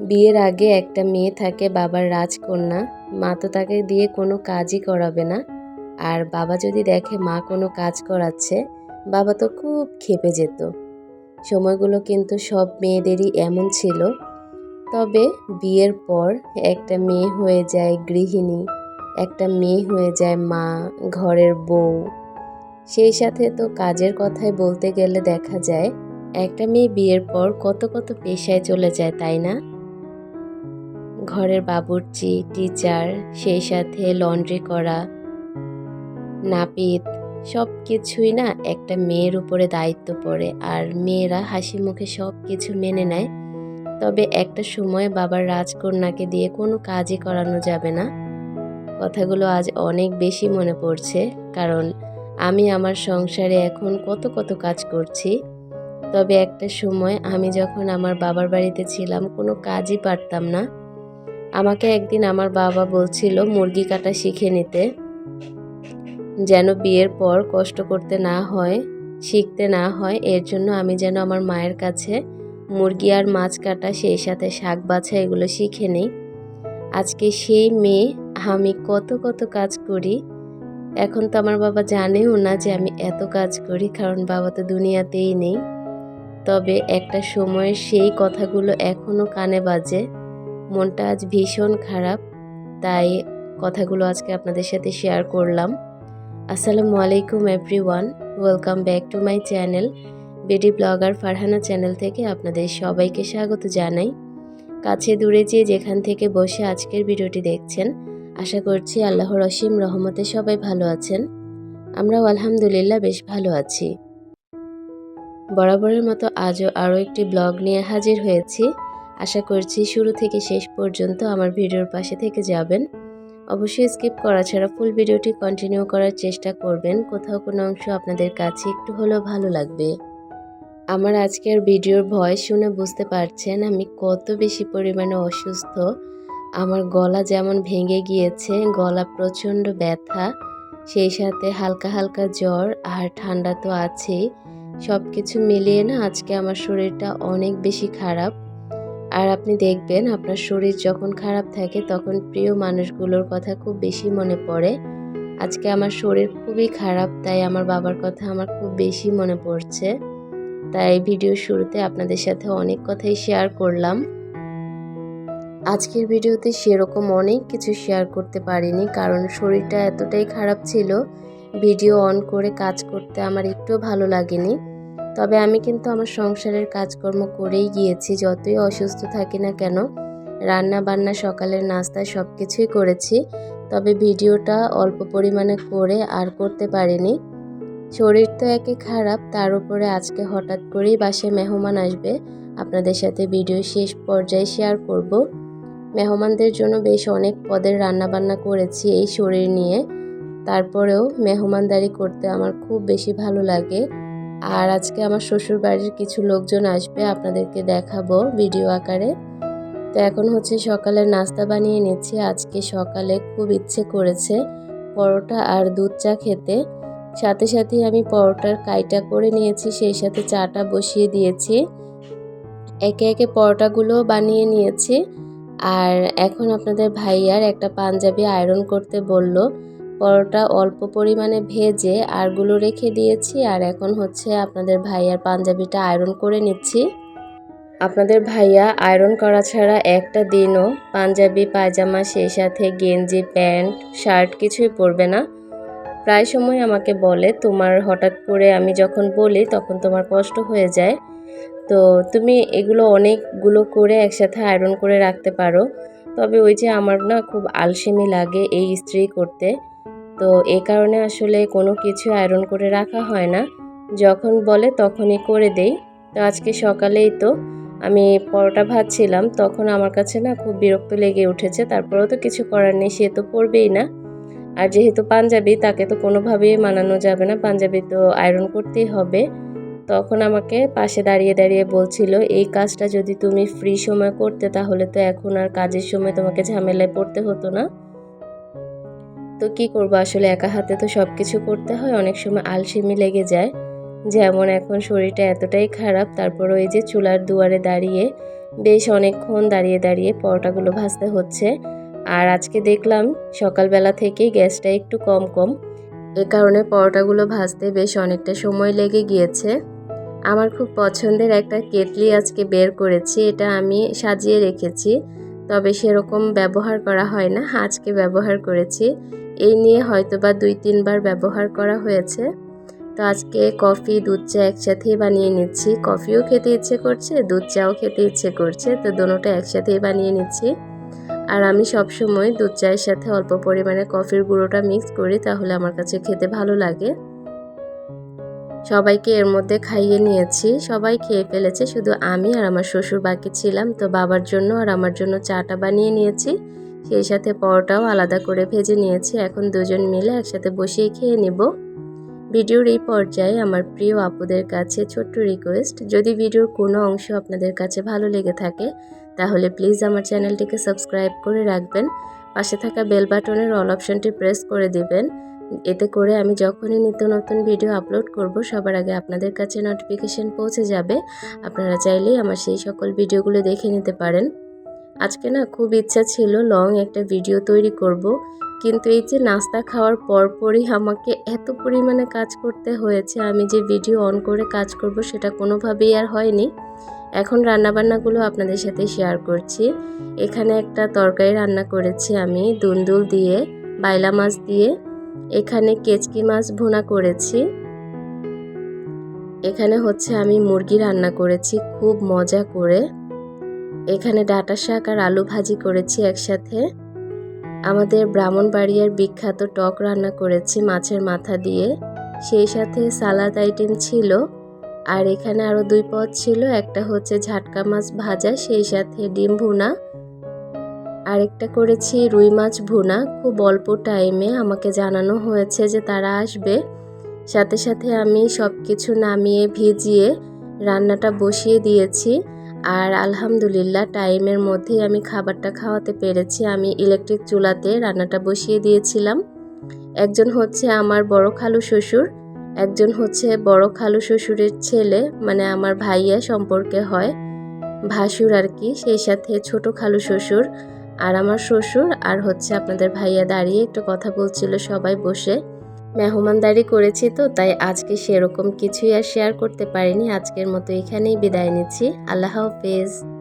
বিয়ের আগে একটা মেয়ে থাকে বাবার রাজকন্যা, মা তো তাকে দিয়ে কোনো কাজই করাবে না। আর বাবা যদি দেখে মা কোনো কাজ করাচ্ছে, বাবা তো খুব খেপে যেত। সময়গুলো কিন্তু সব মেয়েদেরই এমন ছিল। তবে বিয়ের পর একটা মেয়ে হয়ে যায় গৃহিণী, একটা মেয়ে হয়ে যায় মা, ঘরের বউ। সেই সাথে তো কাজের কথাই বলতে গেলে দেখা যায়, একটা মেয়ে বিয়ের পর কত কত পেশায় চলে যায়, তাই না? ঘরের বাবুর্চি, টিচার, সেই সাথে লন্ড্রি করা, নাপিত সব কিছুই না একটা মেয়ের উপরে দায়িত্ব পড়ে আর মেয়েরা হাসি মুখে সব কিছু মেনে নেয়। তবে একটা সময় বাবার রাজকন্যাকে দিয়ে কোনো কাজই করানো যাবে না। কথাগুলো আজ অনেক বেশি মনে পড়ছে, কারণ আমি আমার সংসারে এখন কত কত কাজ করছি। তবে একটা সময় আমি যখন আমার বাবার বাড়িতে ছিলাম কোনো কাজই পারতাম না। আমাকে একদিন আমার বাবা বলছিল মুরগি কাটা শিখে নিতে, যেন বিয়ের পর কষ্ট করতে না হয়, শিখতে না হয়, এর জন্য আমি যেন আমার মায়ের কাছে মুরগি আর মাছ কাটা, সেই সাথে শাক বাছা এগুলো শিখে নিই। আজকে সেই মেয়ে, আমি কত কত কাজ করি। এখন তো আমার বাবা জানেও না যে আমি এত কাজ করি, কারণ বাবা তো দুনিয়াতেই নেই। তবে একটা সময়ের সেই কথাগুলো এখনও কানে বাজে। মনটা আজ ভীষণ খারাপ, তাই কথাগুলো আজকে আপনাদের সাথে শেয়ার করলাম। আসসালামু আলাইকুম everyone welcome back to my channel বেডি ব্লগার ফারহানা চ্যানেল থেকে আপনাদের সবাইকে স্বাগত জানাই। কাছে দূরে যে যেখান থেকে বসে আজকের ভিডিওটি দেখছেন, আশা করছি আল্লাহর অসীম রহমতে সবাই ভালো আছেন। আমরাও আলহামদুলিল্লাহ বেশ ভালো আছি। বরাবরের মতো আজও আরও একটি ব্লগ নিয়ে হাজির হয়েছি। আশা করছি শুরু থেকে শেষ পর্যন্ত আমার ভিডিওর পাশে থেকে যাবেন। অবশ্যই স্কিপ করা ছাড়া ফুল ভিডিওটি কন্টিনিউ করার চেষ্টা করবেন। কোথাও কোনো অংশ আপনাদের কাছে একটু হলেও ভালো লাগবে। আমার আজকের ভিডিওর ভয়েস শুনে বুঝতে পারছেন আমি কত বেশি পরিমাণে অসুস্থ। আমার গলা যেমন ভেঙে গিয়েছে, গলা প্রচণ্ড ব্যথা, সেই সাথে হালকা হালকা জ্বর আর ঠান্ডা তো আছেই। সব কিছু মিলিয়ে না আজকে আমার শরীরটা অনেক বেশি খারাপ। আর আপনি দেখবেন আপনার শরীর যখন খারাপ থাকে তখন প্রিয় মানুষগুলোর কথা খুব বেশি মনে পড়ে। আজকে আমার শরীর খুবই খারাপ, তাই আমার বাবার কথা আমার খুব বেশি মনে পড়ছে। তাই ভিডিও শুরুতে আপনাদের সাথে অনেক কথাই শেয়ার করলাম। আজকের ভিডিওতে সেরকম অনেক কিছু শেয়ার করতে পারিনি, কারণ শরীরটা এতটাই খারাপ ছিল ভিডিও অন করে কাজ করতে আমার একটুও ভালো লাগেনি। তবে আমি কিন্তু আমার সংসারের কাজকর্ম করেই গিয়েছি, যতই অসুস্থ থাকি না কেন। রান্না বান্না সকালের নাস্তা সব কিছুই করেছি, তবে ভিডিওটা অল্প পরিমাণে করে আর করতে পারিনি। শরীর তো একে খারাপ, তার উপরে আজকে হঠাৎ করেই বাসে মেহমান আসবে। আপনাদের সাথে ভিডিও শেষ পর্যায়ে শেয়ার করব। মেহমানদের জন্য বেশ অনেক পদের রান্নাবান্না করেছি এই শরীর নিয়ে। তারপরেও মেহমানদারি করতে আমার খুব বেশি ভালো লাগে। আর আজকে আমার শ্বশুর বাড়ির কিছু লোকজন আসবে আপনাদেরকে দেখাবো ভিডিও আকারে। তো এখন হচ্ছে সকালে নাস্তা বানিয়ে নিচ্ছি। আজকে সকালে খুব ইচ্ছে করেছে পরোটা আর দুধ চা খেতে। সাথে সাথে আমি পরোটার কাইটা করে নিয়েছি সেই সাথে চাটা বসিয়ে দিয়েছি। একে একে পরোটাগুলো বানিয়ে নিয়েছি। আর এখন আপনাদের ভাইয়ার একটা পাঞ্জাবি আয়রন করতে বলল। পরোটা অল্প পরিমাণে ভেজে আরগুলো রেখে দিয়েছি আর এখন হচ্ছে আপনাদের ভাইয়ার পাঞ্জাবিটা আয়রন করে নিচ্ছি। আপনাদের ভাইয়া আয়রন করা ছাড়া একটা দিনও পাঞ্জাবি, পায়জামা, সেই সাথে গেঞ্জি, প্যান্ট, শার্ট কিছুই পরবে না। প্রায় সময় আমাকে বলে, তোমার হঠাৎ করে আমি যখন বলি তখন তোমার কষ্ট হয়ে যায়। তো তুমি এগুলো অনেকগুলো করে একসাথে আয়রন করে রাখতে পারো। তবে ওই যে আমার না খুব আলসেমি লাগে এই ইস্ত্রি করতে। তো এ কারণে আসলে কোনো কিছু আয়রন করে রাখা হয় না। যখন বলে তখনই করে দেই। তো আজকে সকালেই তো আমি পরোটা ভাজছিলাম, তখন আমার কাছে না খুব বিরক্ত লেগে উঠেছে, তারপরেও তো কিছু করার নেই, সে তো পড়বেই না। আর যেহেতু পাঞ্জাবি, তাকে তো কোনোভাবেই মানানো যাবে না, পাঞ্জাবি তো আয়রন করতেই হবে। তখন আমাকে পাশে দাঁড়িয়ে দাঁড়িয়ে বলছিল, এই কাজটা যদি তুমি ফ্রি সময় করতে, তাহলে তো এখন আর কাজের সময় তোমাকে ঝামেলায় পড়তে হতো না। তো কি করব? আসলে একা হাতে তো সব কিছু করতে হয়, অনেক সময় আলসেমি লেগে যায়। যেমন এখন শরীরটা এতটাই খারাপ, তারপর ওই যে চুলার দুয়ারে দাঁড়িয়ে বেশ অনেকক্ষণ দাঁড়িয়ে দাঁড়িয়ে পরোটাগুলো ভাজতে হচ্ছে। আর আজকে দেখলাম সকালবেলা থেকে গ্যাসটা একটু কম কম। এ কারণে পরোটাগুলো ভাজতে বেশ অনেকটা সময় লেগে গিয়েছে। আমার খুব পছন্দের একটা কেটলি আজকে বের করেছি, এটা আমি সাজিয়ে রেখেছি। তবে সেরকম ব্যবহার করা হয় না, আজকে ব্যবহার করেছি। এই নিয়ে হয়তো বা দুই তিনবার ব্যবহার করা হয়েছে। তো আজকে কফি, দুধ চা একসাথেই বানিয়ে নিচ্ছি। কফিও খেতে ইচ্ছে করছে, দুধ চাও খেতে ইচ্ছে করছে, তো দুটোটা একসাথেই বানিয়ে নিচ্ছি। আর আমি সবসময় দুধ চায়ের সাথে অল্প পরিমাণে কফির গুঁড়োটা মিক্স করি, তাহলে আমার কাছে খেতে ভালো লাগে। সবাইকে এর মধ্যে খাইয়ে নিয়েছি। সবাই খেয়ে ফেলেছে, শুধু আমি আর আমার শ্বশুর বাকি ছিলাম। তো বাবার জন্য আর আমার জন্য চাটা বানিয়ে নিয়েছি। সেই সাথে পরোটাও আলাদা করে ভেজে নিয়েছি। এখন দুজন মিলে একসাথে বসিয়ে খেয়ে নেব। ভিডিওর এই পর্যায়ে আমার প্রিয় আপুদের কাছে ছোট্ট রিকোয়েস্ট যদি ভিডিওর কোনো অংশ আপনাদের কাছে ভালো লেগে থাকে, তাহলে প্লিজ আমার চ্যানেলটিকে সাবস্ক্রাইব করে রাখবেন। পাশে থাকা বেল বাটনের অল অপশনটি প্রেস করে দিবেন। এতে করে আমি যখনই নিত্য নতুন ভিডিও আপলোড করব, সবার আগে আপনাদের কাছে নোটিফিকেশন পৌঁছে যাবে। আপনারা চাইলেই আমার সেই সকল ভিডিওগুলো দেখে নিতে পারেন। আজকে না খুব ইচ্ছা ছিল লং একটা ভিডিও তৈরি করব, কিন্তু এই যে নাস্তা খাওয়ার পরপরই আমাকে এত পরিমাণে কাজ করতে হয়েছে, আমি যে ভিডিও অন করে কাজ করব সেটা কোনোভাবেই আর হয়নি। এখন রান্নাবান্নাগুলো আপনাদের সাথে শেয়ার করছি। এখানে একটা তরকারি রান্না করেছি আমি, দুন্দুল দিয়ে, বাইলা মাছ দিয়ে, এখানে কেচকি মাছ ভুনা করেছি। এখানে হচ্ছে আমি মুরগি রান্না করেছি, খুব মজা করে। এখানে ডাটা শাক আর আলু ভাজি করেছি একসাথে। আমাদের ব্রাহ্মণবাড়িয়ার বিখ্যাত টক রান্না করেছি মাছের মাথা দিয়ে। সেই সাথে সালাদ আইটেম ছিল। আর এখানে আরও দুই পদ ছিল, একটা হচ্ছে ঝাটকা মাছ ভাজা, সেই সাথে ডিম ভুনা। আরেকটা করেছি রুই মাছ ভুনা। খুব অল্প টাইমে আমাকে জানানো হয়েছে যে তারা আসবে। সাথে সাথে আমি সব কিছু নামিয়ে ভিজিয়ে রান্নাটা বসিয়ে দিয়েছি। আর আলহামদুলিল্লাহ, টাইমের মধ্যেই আমি খাবারটা খাওয়াতে পেরেছি। আমি ইলেকট্রিক চুলাতে রান্নাটা বসিয়ে দিয়েছিলাম। একজন হচ্ছে আমার বড় খালু শ্বশুর, একজন হচ্ছে বড় খালু শ্বশুরের ছেলে মানে আমার ভাইয়া সম্পর্কে হয়, ভাসুর আর কি, সেই সাথে ছোট খালু শ্বশুর আর আমার শ্বশুর আর হচ্ছে আপনাদের ভাইয়া দাঁড়িয়ে একটু কথা বলছিল সবাই বসে। মেহমানদারি করেছি তো, তাই আজকে সেরকম কিছুই আর শেয়ার করতে পারিনি। আজকের মতো এখানেই বিদায় নিচ্ছি। আল্লাহ হাফেজ।